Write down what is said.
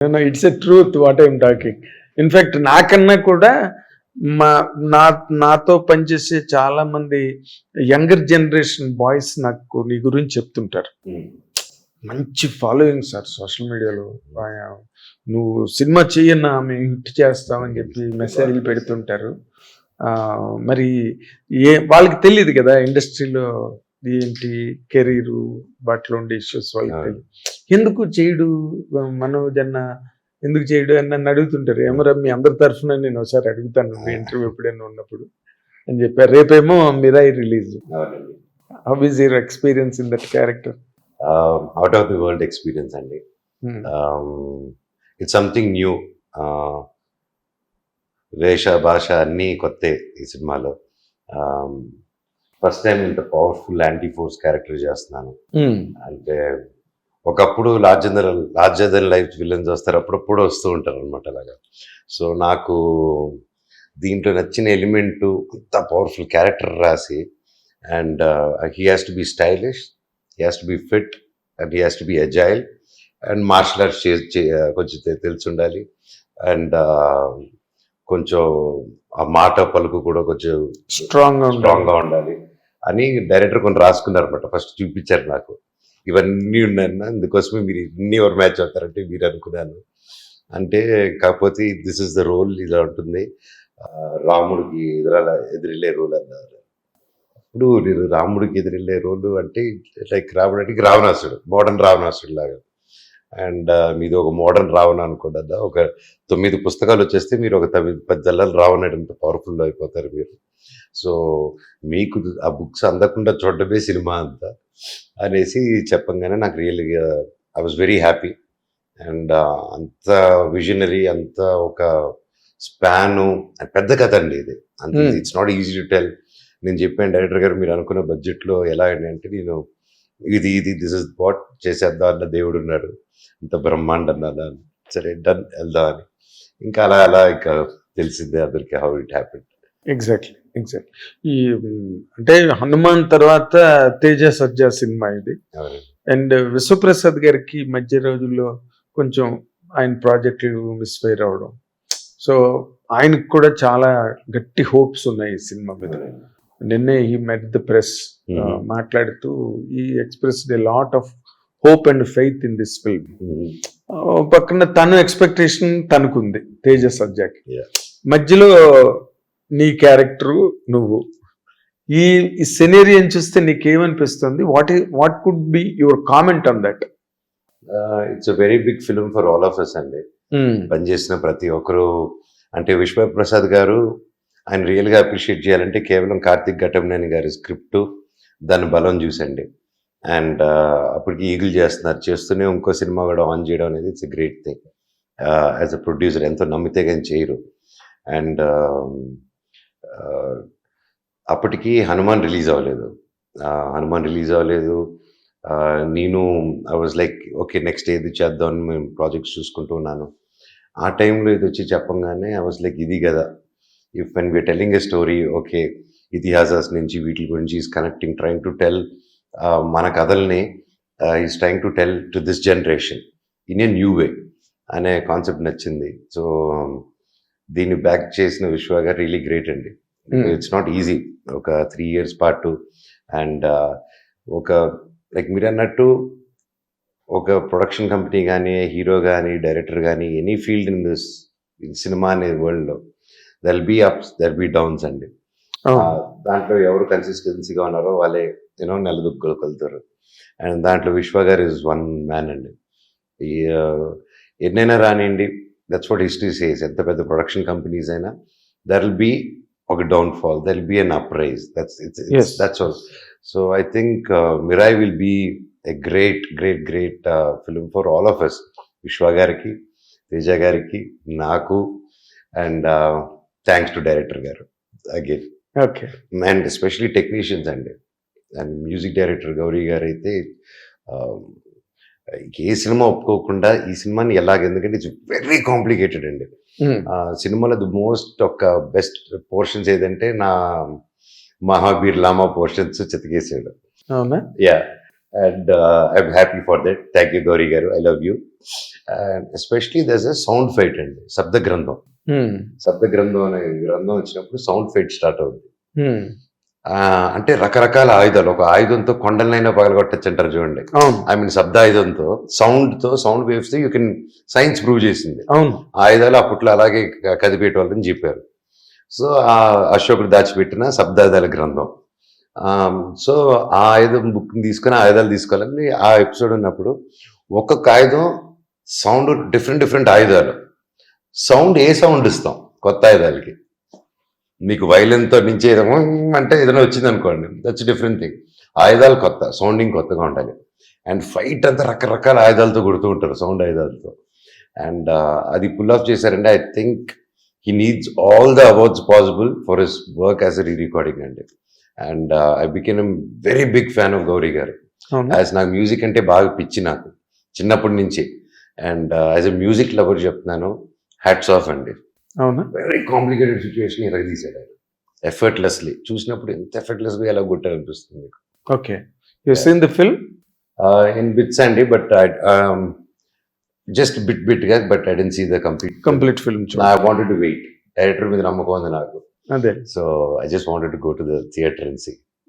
It's a truth what I'm talking in fact నాకన్నా కూడా మా నా నాతో పనిచేసే చాలా మంది యంగర్ జనరేషన్ బాయ్స్ నాకు నీ గురించి చెప్తుంటారు. మంచి ఫాలోయింగ్ సార్ సోషల్ మీడియాలో. నువ్వు సినిమా చెయ్యన్నా మేము హిట్ చేస్తామని చెప్పి మెసేజ్లు పెడుతుంటారు. మరి ఏ వాళ్ళకి తెలియదు కదా ఇండస్ట్రీలో ఏంటి కెరీరు బట్టలు ఉండే ఇష్యూస్ వాళ్ళకి ఎందుకు చేయడు? మనోజ్ అన్న ఎందుకు చేయడు అని నన్ను అడుగుతుంటారు. ఏమరా మీ అందరి తరఫున నేను ఒకసారి అడుగుతాను ఇంటర్వ్యూ ఎప్పుడైనా ఉన్నప్పుడు అని చెప్పారు రేపేమో Mirai release. How is your experience in that character out of the world experience అండి. ఇట్స్ సంథింగ్ న్యూ వేష భాష అన్నీ కొత్తే ఈ సినిమాలో. ఫస్ట్ టైం ఇంత పవర్ఫుల్ యాంటీ ఫోర్స్ క్యారెక్టర్ చేస్తున్నాను. అంటే ఒకప్పుడు larger larger than life villains వస్తారు అప్పుడప్పుడు వస్తూ ఉంటారు అనమాట అలాగా. సో నాకు దీంట్లో నచ్చిన ఎలిమెంట్ అంత పవర్ఫుల్ క్యారెక్టర్ రాసి and he has to be stylish he has to be fit and he has to be agile and martial arts కొంచెం తెలిసి ఉండాలి అండ్ కొంచెం ఆ మాట పలుకు కూడా కొంచెం స్ట్రాంగ్గా స్ట్రాంగ్గా ఉండాలి. అని డైరెక్టర్ కొన్ని రాసుకున్నారు అనమాట ఫస్ట్ చూపించారు నాకు. ఇవన్నీ ఉన్నాయన్న అందుకోసమే మీరు ఇన్ని ఎవరు మ్యాచ్ అవుతారంటే మీరు అనుకున్నాను. అంటే కాకపోతే దిస్ ఇస్ ద రోల్ ఇలా ఉంటుంది. రాముడికి ఎదురాల ఎదిరిల్లే రోల్ అన్నారు. అప్పుడు నేను రాముడికి ఎదిరిల్లే రోల్ అంటే లైక్ రాముడు అంటే రావణాసుడు మోడర్న్ రావణాసుడు లాగా. అండ్ మీది ఒక మోడర్న్ రావణ అనుకోండి ఒక తొమ్మిది పుస్తకాలు వచ్చేస్తే మీరు ఒక తొమ్మిది పది జల్లాలు రావణంత పవర్ఫుల్ అయిపోతారు మీరు. సో మీకు ఆ బుక్స్ అందకుండా చూడడమే సినిమా అంతా అనేసి చెప్పంగానే నాకు రియల్గా I was very happy and అంత విజనరీ అంత ఒక స్పాను పెద్ద కథ అండి ఇది. అంత. It's not easy to tell నేను చెప్పాను డైరెక్టర్ గారు మీరు అనుకున్న బడ్జెట్లో ఎలా అండి అంటే నేను ఇది ఇది దిస్ ఇస్ వాట్ చేసేద్దాం అన్న దేవుడు ఉన్నాడు. ఇంత బ్రహ్మాండం అన్న. సరే డన్ వెళ్దాం అని. ఇంకా అలా అలా ఇంకా తెలిసిందే అందరికి how it happen exactly exactly ఈ అంటే హనుమాన్ తర్వాత తేజ సజ్జా సినిమా ఇది. అండ్ విశ్వప్రసాద్ గారికి మధ్య రోజుల్లో కొంచెం ఆయన ప్రాజెక్టులు మిస్ఫైర్ అవడం. సో ఆయనకు కూడా చాలా గట్టి హోప్స్ ఉన్నాయి ఈ సినిమా మీద. నిన్నే ఈ మెట్ ద ప్రెస్. మాట్లాడుతూ ఈ expressed lot of hope and faith in this film పక్కన తను ఎక్స్పెక్టేషన్ తనకుంది తేజ సజ్జాకి Yeah. మధ్యలో నీ క్యారెక్టరు నువ్వు. ఈ ఈ సెనేరియన్ చూస్తే నీకేమనిపిస్తుంది? What what could be your comment on that it's a very big film for all of us అండి. పనిచేసిన ప్రతి ఒక్కరు. అంటే విశ్వప్రసాద్ గారు ఆయన రియల్గా అప్రిషియేట్ చేయాలంటే కేవలం కార్తిక్ ఘటంనేని గారి స్క్రిప్ట్ దాని బలం చూసండి. అండ్ అప్పటికి ఈగులు చేస్తున్నారు. చేస్తూనే ఇంకో సినిమా కూడా ఆన్ చేయడం అనేది it's great thing. As a producer ఎంతో నమ్మితే కానీ చేయరు. అండ్ అప్పటికి హనుమాన్ రిలీజ్ అవ్వలేదు. హనుమాన్ రిలీజ్ అవ్వలేదు. నేను I was like okay next ఏది చేద్దామని మేము ప్రాజెక్ట్స్ చూసుకుంటూ ఉన్నాను. ఆ టైంలో ఇది వచ్చి చెప్పంగానే ఐ వాజ్ లైక్ ఇది కదా. If when we are telling a story okay ఇతిహాసాస్ నుంచి వీటి గురించి is connecting trying to tell మన కథల్ని is trying to tell to this generation in a new way అనే కాన్సెప్ట్ నచ్చింది. సో దీన్ని బ్యాక్ చేసిన విశ్వ గారు రియలీ గ్రేట్ అండి. ఇట్స్ నాట్ ఈజీ ఒక త్రీ ఇయర్స్ పాటు అండ్ ఒక లైక్ మీరు అన్నట్టు ఒక ప్రొడక్షన్ కంపెనీ కానీ హీరో కానీ డైరెక్టర్ కానీ any field in this cinema అనే వరల్డ్లో there'll be ups there'll be downs అండి. దాంట్లో ఎవరు కన్సిస్టెన్సీగా ఉన్నారో వాళ్ళే యూనో నిలదొక్కులుతారు అండ్ దాంట్లో విశ్వ గారు ఇస్ వన్ మ్యాన్ అండి. ఎన్నైనా రానివ్వండి దట్స్ వాట్ హిస్టరీ సేస్ ఎంత పెద్ద ప్రొడక్షన్ కంపెనీస్ అయినా దర్ విల్ బీ ఒక down fall there will be an uprise that's. It's that's all so I think Mirai will be a great great great film for all of us Vishwa గారికి తేజ గారికి నాకు and thanks to director గారు again okay and especially technicians అండి. And music director Gowri గారు అయితే ఆ, ఏ cinema ఒప్పుకోకుండా ఈ సినిమాని ఎలాగ ఎందుకంటే ఇట్స్ వెరీ కాంప్లికేటెడ్ అండి. ఆ, సినిమాలో ది మోస్ట్ ఒక బెస్ట్ పోర్షన్స్ ఏదంటే నా Mahabir Lama portions చెతికేసాడు. Yeah and I'm happy for that thank you Gowri గారు. I love you and especially this a sound fight అండి శబ్ద గ్రంథం. శబ్ద గ్రంథం అనే గ్రంథం వచ్చినప్పుడు సౌండ్ ఫైట్ స్టార్ట్ అవుతుంది అంటే రకరకాల ఆయుధాలు ఒక ఆయుధంతో కొండలనైనా పగలగొట్టచ్చు అంటారు చూడండి. ఐ మీన్ శబ్ద ఆయుధంతో సౌండ్తో sound waves you can science prove చేసింది. ఆయుధాలు అప్పట్లో అలాగే కదిపేట వాళ్ళని చెప్పారు సో ఆ అశోకుడు దాచిపెట్టిన శబ్దాయుధాల గ్రంథం. సో ఆ ఆయుధం బుక్ తీసుకొని ఆయుధాలు తీసుకోవాలని ఆ ఎపిసోడ్ ఉన్నప్పుడు ఒక్కొక్క ఆయుధం సౌండ్ డిఫరెంట్ డిఫరెంట్ ఆయుధాలు. సౌండ్ ఏ సౌండ్ ఇస్తాం కొత్త ఆయుధాలకి? మీకు వైలెన్తో నుంచి ఏదో అంటే ఏదైనా వచ్చింది అనుకోండి దట్స్ డిఫరెంట్ థింగ్ ఆయుధాలు కొత్త సౌండింగ్ కొత్తగా ఉండాలి. అండ్ ఫైట్ అంతా రకరకాల ఆయుధాలతో కొడుతూ ఉంటారు సౌండ్ ఆయుధాలతో. అండ్ అది పుల్ ఆఫ్ చేశారంటే I think he needs all the awards possible for his work as a re recording అండి and I became very big fan of Gowri గారు యాజ్ నాకు మ్యూజిక్ అంటే బాగా పిచ్చి నాకు చిన్నప్పటి నుంచి. And as a music lover చెప్తున్నాను హ్యాట్స్ ఆఫ్ అండి. అవునా? వెరీ కాంప్లికేటెడ్ సిచ్యువేషన్ ఇలా తీసాడు ఆయన. ఎఫర్ట్లెస్లీ చూసినప్పుడు ఎంత ఎఫర్ట్లెస్గా ఎలా కొట్టారనిపిస్తుంది మీకు? Okay you seen the film in bits అండి but just bit బిట్గా but I didn't see the complete complete film I wanted to wait director మీద నమ్మకం ఉంది నాకు. అదే. So I just wanted to go to the theatre and see